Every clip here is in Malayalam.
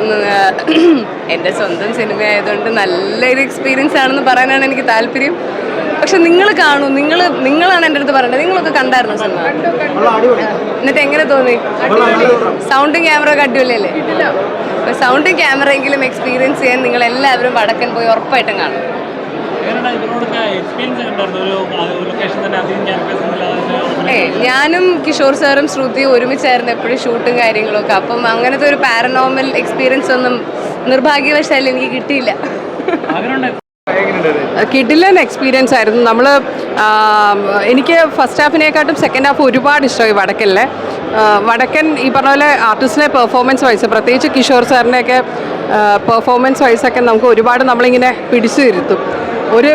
എന്റെ സ്വന്തം സിനിമ ആയതുകൊണ്ട് നല്ലൊരു എക്സ്പീരിയൻസ് ആണെന്ന് പറയാനാണ് എനിക്ക് താല്പര്യം. പക്ഷെ നിങ്ങൾ കാണൂ നിങ്ങൾ നിങ്ങളാണ് എന്റെ അടുത്ത് പറയേണ്ടത്. നിങ്ങളൊക്കെ കണ്ടായിരുന്നു സിനിമ? എന്നിട്ട് എങ്ങനെ തോന്നി? സൗണ്ടും ക്യാമറ ഒക്കെ അടിപൊളിയല്ലേ? സൗണ്ടും ക്യാമറയെങ്കിലും എക്സ്പീരിയൻസ് ചെയ്യാൻ നിങ്ങൾ എല്ലാവരും വടക്കൻ പോയി ഉറപ്പായിട്ടും കാണും എക്സ്പീരിയൻസ് ഉണ്ടായിരുന്നു ഒരു ലൊക്കേഷൻ തന്നെ അധികം ക്യാരക്ടേഴ്സ് ഒന്നുമില്ലാതെ ഏ ഞാനും കിഷോർ സാറും ശ്രുതിയും ഒരുമിച്ചായിരുന്നു എപ്പോഴും ഷൂട്ടും കാര്യങ്ങളൊക്കെ. അപ്പം അങ്ങനത്തെ ഒരു പാരനോർമൽ എക്സ്പീരിയൻസ് ഒന്നും നിർഭാഗ്യവശാൽ എനിക്ക് കിട്ടിയില്ല. കിഡിലൻ എക്സ്പീരിയൻസ് ആയിരുന്നു. നമ്മൾ എനിക്ക് ഫസ്റ്റ് ഹാഫിനെക്കാട്ടും സെക്കൻഡ് ഹാഫ് ഒരുപാട് ഇഷ്ടമായി വടക്കലിലെ വടക്കൻ ഈ പറഞ്ഞ പോലെ ആർട്ടിസ്റ്റിനെ പെർഫോമൻസ് വൈസ് പ്രത്യേകിച്ച് കിഷോർ സാറിന്റെയൊക്കെ പെർഫോമൻസ് വൈസൊക്കെ നമുക്ക് ഒരുപാട് നമ്മളിങ്ങനെ പിടിച്ചു തിരുത്തും. ഒരു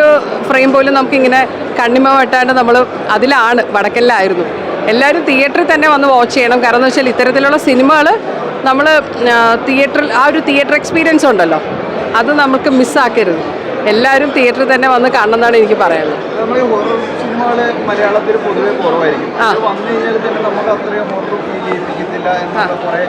ഫ്രെയിം പോലും നമുക്കിങ്ങനെ കണ്ണിമ വെട്ടാണ്ട് നമ്മൾ അതിലാണ് വടക്കല്ലായിരുന്നു എല്ലാവരും തിയേറ്ററിൽ തന്നെ വന്ന് വാച്ച് ചെയ്യണം. കാരണം എന്ന് വെച്ചാൽ ഇത്തരത്തിലുള്ള സിനിമകൾ നമ്മൾ തിയേറ്ററിൽ ആ ഒരു തിയേറ്റർ എക്സ്പീരിയൻസ് ഉണ്ടല്ലോ. അത് നമുക്ക് മിസ്സാക്കരുത് എല്ലാവരും തിയേറ്ററിൽ തന്നെ വന്ന് കാണണം എന്നാണ് എനിക്ക് പറയാനുള്ളത്. സിനിമകൾ മലയാളത്തിൽ പൊതുവെ കുറവായിരിക്കും. വന്നു കഴിഞ്ഞാൽ തന്നെ നമുക്ക് അത്രയും ഹൊറർ ഫീൽ ചെയ്യിപ്പിക്കത്തില്ല എന്നുള്ള കുറെ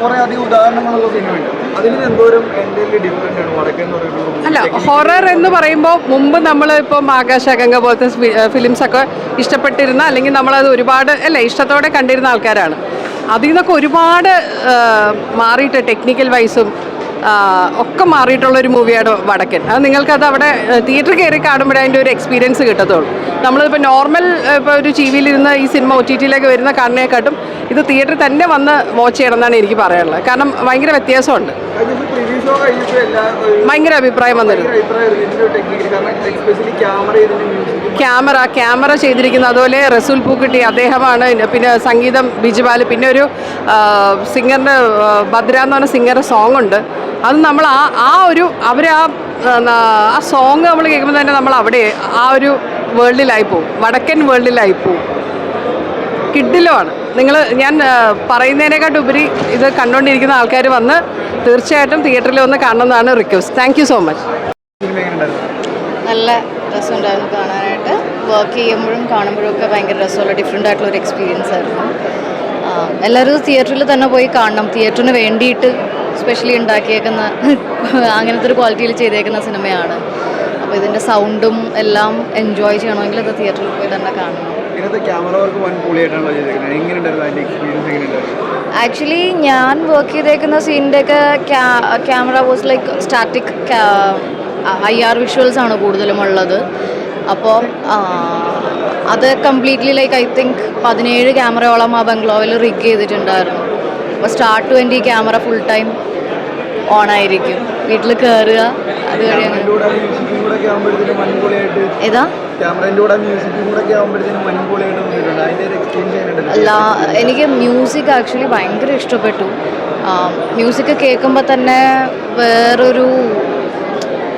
കുറെ അധികം ഉദാഹരണങ്ങളുള്ള സിനിമയുണ്ട്. അതിൽ എന്തോരം എന്റെ ഡിഫറെന്റ് ആണ്? വടക്കൻ എന്ന് പറയുന്നത് അല്ല ഹൊറർ എന്ന് പറയുമ്പോൾ മുമ്പ് നമ്മൾ ഇപ്പം ആകാശഗംഗ പോലത്തെ ഫിലിംസ് ഒക്കെ ഇഷ്ടപ്പെട്ടിരുന്ന അല്ലെങ്കിൽ നമ്മളത് ഒരുപാട് അല്ല ഇഷ്ടത്തോടെ കണ്ടിരുന്ന ആൾക്കാരാണ്. അതിൽ നിന്നൊക്കെ ഒരുപാട് മാറിയിട്ട് ടെക്നിക്കൽ വൈസും ഒക്കെ മാറിയിട്ടുള്ള ഒരു മൂവിയാണ് വടക്കൻ. അത് നിങ്ങൾക്കത് അവിടെ തിയേറ്റർ കയറി കാണുമ്പോഴേ അതിന്റെ ഒരു എക്സ്പീരിയൻസ് കിട്ടത്തുള്ളൂ. നമ്മളിപ്പോൾ നോർമൽ ഇപ്പോൾ ഒരു ടി വിയിലിരുന്ന് ഈ സിനിമ ഒ ടി ടിയിലേക്ക് വരുന്ന കാണുന്നതിനെക്കാട്ടും ഇത് തിയേറ്ററിൽ തന്നെ വന്ന് വാച്ച് ചെയ്യണം എന്നാണ് എനിക്ക് പറയാനുള്ളത്. കാരണം ഭയങ്കര വ്യത്യാസമുണ്ട്. ഭയങ്കര അഭിപ്രായം വന്നിരുന്നു. ക്യാമറ ക്യാമറ ചെയ്തിരിക്കുന്നത് ചെയ്തിരിക്കുന്ന അതുപോലെ റസൂൽ പൂക്കുട്ടി അദ്ദേഹമാണ്. പിന്നെ സംഗീതം ബിജുപാൽ പിന്നെ ഒരു സിംഗറിന്റെ ഭദ്ര എന്ന് പറഞ്ഞ സിംഗറുടെ സോങ് ഉണ്ട്. അത് നമ്മൾ ആ ആ ഒരു അവർ ആ ആ സോങ് നമ്മൾ കേൾക്കുമ്പോൾ തന്നെ നമ്മൾ അവിടെ ആ ഒരു വേൾഡിലായി പോവും. വടക്കൻ വേൾഡിലായി പോവും. കിഡിലുമാണ്. നിങ്ങൾ ഞാൻ പറയുന്നതിനേക്കാട്ട് ഉപരി ഇത് കണ്ടുകൊണ്ടിരിക്കുന്ന ആൾക്കാർ വന്ന് തീർച്ചയായിട്ടും തിയേറ്ററിൽ വന്ന് കാണണമെന്നാണ് request thank you so much നല്ല രസമുണ്ടായിരുന്നു കാണാനായിട്ട്. വർക്ക് ചെയ്യുമ്പോഴും കാണുമ്പോഴും ഒക്കെ ഭയങ്കര രസമുള്ള ഡിഫറെന്റ് ആയിട്ടുള്ള ഒരു എക്സ്പീരിയൻസ് ആയിരുന്നു. എല്ലാവരും തിയേറ്ററിൽ തന്നെ പോയി കാണണം. തിയേറ്ററിന് വേണ്ടിയിട്ട് സ്പെഷ്യലി ഉണ്ടാക്കിയേക്കുന്ന അങ്ങനത്തെ ഒരു ക്വാളിറ്റിയിൽ ചെയ്തേക്കുന്ന സിനിമയാണ് അപ്പോൾ ഇതിന്റെ സൗണ്ടും എല്ലാം എൻജോയ് ചെയ്യണമെങ്കിൽ അത് തിയേറ്ററിൽ പോയി തന്നെ കാണണം. ആക്ച്വലി ഞാൻ വർക്ക് ചെയ്തേക്കുന്ന സീനിന്റെയൊക്കെ ക്യാ camera was like static I R visuals ആണ് കൂടുതലും ഉള്ളത്. അപ്പോൾ അത് കംപ്ലീറ്റ്ലി ലൈക്ക് ഐ തിങ്ക് പതിനേഴ് ക്യാമറയോളം ആ ബംഗ്ലോവിൽ റിഗ് ചെയ്തിട്ടുണ്ടായിരുന്നു. അപ്പോൾ സ്റ്റാർട്ട് ടു എന്റെ ക്യാമറ ഫുൾ ടൈം ഓൺ ആയിരിക്കും. വീട്ടിൽ കയറുക അത് ഏതാ? അല്ല എനിക്ക് മ്യൂസിക് ആക്ച്വലി ഭയങ്കര ഇഷ്ടപ്പെട്ടു. മ്യൂസിക് കേൾക്കുമ്പോൾ തന്നെ വേറൊരു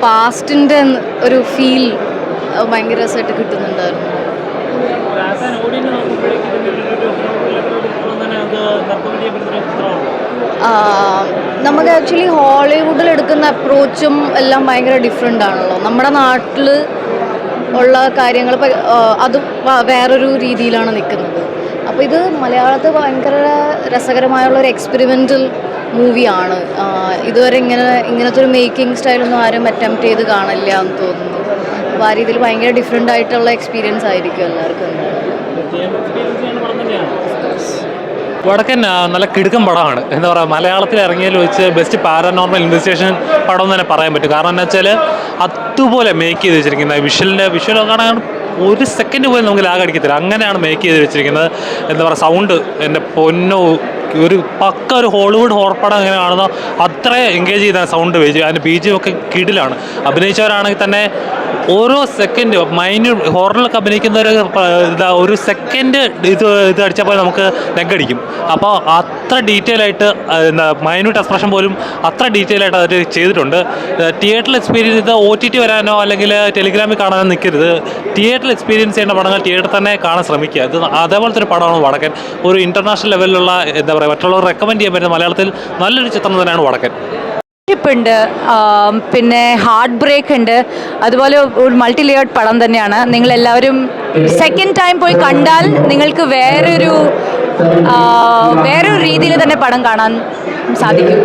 പാസ്റ്റിന്റെ ഒരു ഫീൽ ഭയങ്കര രസമായിട്ട് കിട്ടുന്നുണ്ടായിരുന്നു. നമുക്ക് ആക്ച്വലി ഹോളിവുഡിൽ എടുക്കുന്ന അപ്രോച്ചും എല്ലാം ഭയങ്കര ഡിഫറെന്റ് ആണല്ലോ. നമ്മുടെ നാട്ടിൽ ഉള്ള കാര്യങ്ങൾ അത് വേറൊരു രീതിയിലാണ് നിൽക്കുന്നത്. അപ്പോൾ ഇത് മലയാളത്തിൽ ഭയങ്കര രസകരമായുള്ള ഒരു എക്സ്പെരിമെന്റൽ മൂവിയാണ്. ഇതുവരെ ഇങ്ങനെ ഇങ്ങനത്തെ ഒരു മേക്കിംഗ് സ്റ്റൈലൊന്നും ആരും അറ്റംപ്റ്റ് ചെയ്ത് കാണില്ല എന്ന് തോന്നുന്നു. അപ്പോൾ ആ രീതിയിൽ ഭയങ്കര ഡിഫറെന്റ് ആയിട്ടുള്ള എക്സ്പീരിയൻസ് ആയിരിക്കും എല്ലാവർക്കും. വടക്കൻ നല്ല കിടുക്കൻ പടമാണ്. എന്താ പറയുക മലയാളത്തിൽ ഇറങ്ങിയതിൽ വെച്ച് ബെസ്റ്റ് പാരനോർമൽ ഇൻവെസ്റ്റിഗേഷൻ പടം എന്ന് തന്നെ പറയാൻ പറ്റും. കാരണം എന്താ വെച്ചാൽ അതുപോലെ മേക്ക് ചെയ്ത് വെച്ചിരിക്കുന്നത്. വിഷ്വലിന്റെ വിഷ്വൽ കാണാൻ ഒരു സെക്കൻഡ് പോലും നമുക്ക് ലാഗ് അടിക്കത്തില്ല. അങ്ങനെയാണ് മേക്ക് ചെയ്ത് വെച്ചിരിക്കുന്നത്. എന്താ പറയുക സൗണ്ട് എന്റെ പൊന്നോ ഒരു പക്ക ഒരു ഹോളിവുഡ് ഹോർപ്പടം പടം എങ്ങനെ കാണുന്നോ അത്ര എൻഗേജ് ചെയ്ത സൗണ്ട് വെച്ച് അതിന്റെ ബീജിയൊക്കെ ഒക്കെ കിടിലാണ്. അഭിനയിച്ചവരാണെങ്കിൽ തന്നെ ഓരോ സെക്കൻഡ് മൈന്യൂട്ട് അഭിനയിക്കുന്ന ഒരു ഇതാ ഒരു സെക്കൻഡ് ഇത് ഇത് അടിച്ചപ്പോൾ നമുക്ക് നെഗടിക്കും അപ്പോൾ അത്ര ഡീറ്റെയിൽ ആയിട്ട് എന്താ മൈന്യൂട്ട് എക്സ്പ്രഷൻ പോലും അത്ര ഡീറ്റെയിൽ ആയിട്ട് അവർ ചെയ്തിട്ടുണ്ട്. തിയേറ്ററിൽ എക്സ്പീരിയൻസ് ഇത് ഒ ടി ടി വരാനോ അല്ലെങ്കിൽ ടെലിഗ്രാമിൽ കാണാനോ നിൽക്കരുത്. തിയേറ്ററിൽ എക്സ്പീരിയൻസ് ചെയ്യേണ്ട പടങ്ങൾ തിയേറ്ററിൽ തന്നെ കാണാൻ ശ്രമിക്കുക. ഇത് അതേപോലത്തെ ഒരു പടമാണ് വടക്കൻ. ഒരു ഇന്റർനാഷണൽ ലെവലിലുള്ള എന്താ പറയുക മറ്റുള്ളവർ റെക്കമെൻഡ് ചെയ്യാൻ പറ്റുന്ന മലയാളത്തിൽ നല്ലൊരു ചിത്രം തന്നെയാണ് വടക്കൻ. ഉണ്ട് പിന്നെ ഹാർട്ട് ബ്രേക്ക് ഉണ്ട്. അതുപോലെ ഒരു മൾട്ടി ലെയേർഡ് പടം തന്നെയാണ്. നിങ്ങൾ എല്ലാവരും സെക്കൻഡ് ടൈം പോയി കണ്ടാൽ നിങ്ങൾക്ക് വേറൊരു വേറൊരു രീതിയിൽ തന്നെ പടം കാണാൻ സാധിക്കും.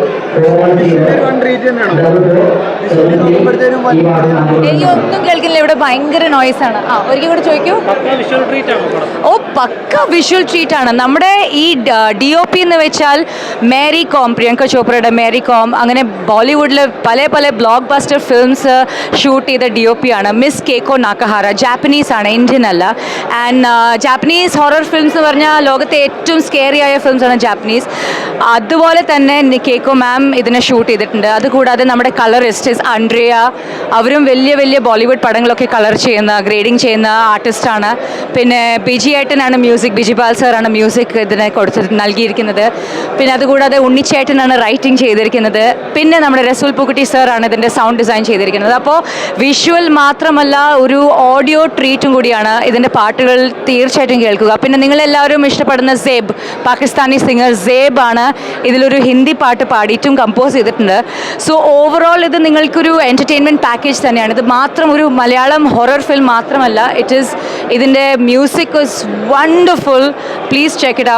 ഒന്നും കേൾക്കില്ല ഇവിടെ ഭയങ്കര നോയ്സ് ആണ്. ആ ഒരിക്കൽ കൂടെ ചോദിക്കൂ. വിഷ്വൽ ട്രീറ്റ് ആണ് ഓ പക്ക വിഷ്വൽ ട്രീറ്റ് ആണ്. നമ്മുടെ ഈ ഡി ഒ പി എന്ന് വെച്ചാൽ മേരി കോം പ്രിയങ്ക ചോപ്രയുടെ മേരി കോം അങ്ങനെ ബോളിവുഡിൽ പല പല ബ്ലോക്ക് ബസ്റ്റർ ഫിലിംസ് ഷൂട്ട് ചെയ്ത ഡി ഒ പി ആണ്. മിസ് കേക്കോ നാക്കഹാര ജാപ്പനീസ് ആണ് ഇന്ത്യൻ അല്ല. ആൻഡ് ജാപ്പനീസ് ഹൊറർ ഫിലിംസ് എന്ന് പറഞ്ഞാൽ ലോകത്തെ ഏറ്റവും സ്കേറി ആയ ഫിലിംസ് ആണ് ജാപ്പനീസ് അതുപോലെ തന്നെ കേക്കോ മാം ഇതിനെ ഷൂട്ട് ചെയ്തിട്ടുണ്ട്. അതുകൂടാതെ നമ്മുടെ കളറിസ്റ്റ് ആൻഡ്രിയ അവരും വലിയ വലിയ ബോളിവുഡ് പടങ്ങളൊക്കെ കളർ ചെയ്യുന്ന ഗ്രേഡിങ് ചെയ്യുന്ന ആർട്ടിസ്റ്റാണ് പിന്നെ ബിജി ഏട്ടനാണ് മ്യൂസിക് ബിജി ബിജിപാൽ സാറാണ് മ്യൂസിക് ഇതിനെ കൊടുത്ത് നൽകിയിരിക്കുന്നത്. പിന്നെ അതുകൂടാതെ ഉണ്ണിച്ചേട്ടനാണ് റൈറ്റിംഗ് ചെയ്തിരിക്കുന്നത്. പിന്നെ നമ്മുടെ റസൂൽ പുക്കുട്ടി സാറാണ് ഇതിന്റെ സൗണ്ട് ഡിസൈൻ ചെയ്തിരിക്കുന്നത്. അപ്പോൾ വിഷ്വൽ മാത്രമല്ല ഒരു ഓഡിയോ ട്രീറ്റും കൂടിയാണ് ഇതിന്റെ പാട്ടുകൾ തീർച്ചയായിട്ടും കേൾക്കുക. പിന്നെ നിങ്ങളെല്ലാവരും ഇഷ്ടപ്പെടുന്ന സേബ് പാകിസ്ഥാനി സിംഗർ സേബ് ആണ്. ഇതിലൊരു ഹിന്ദി പാട്ട് പാടിയിട്ടും കമ്പോസ് ചെയ്തിട്ടുണ്ട്. സോ ഓവറോൾ ഇത് നിങ്ങൾക്കൊരു എന്റർടൈൻമെന്റ് പാക്കേജ് തന്നെയാണ്. ഇത് മാത്രം ഒരു മലയാളം ഹൊറർ ഫിലിം മാത്രമല്ല. ഇറ്റ് ഈസ് ഇതിന്റെ music is wonderful please check it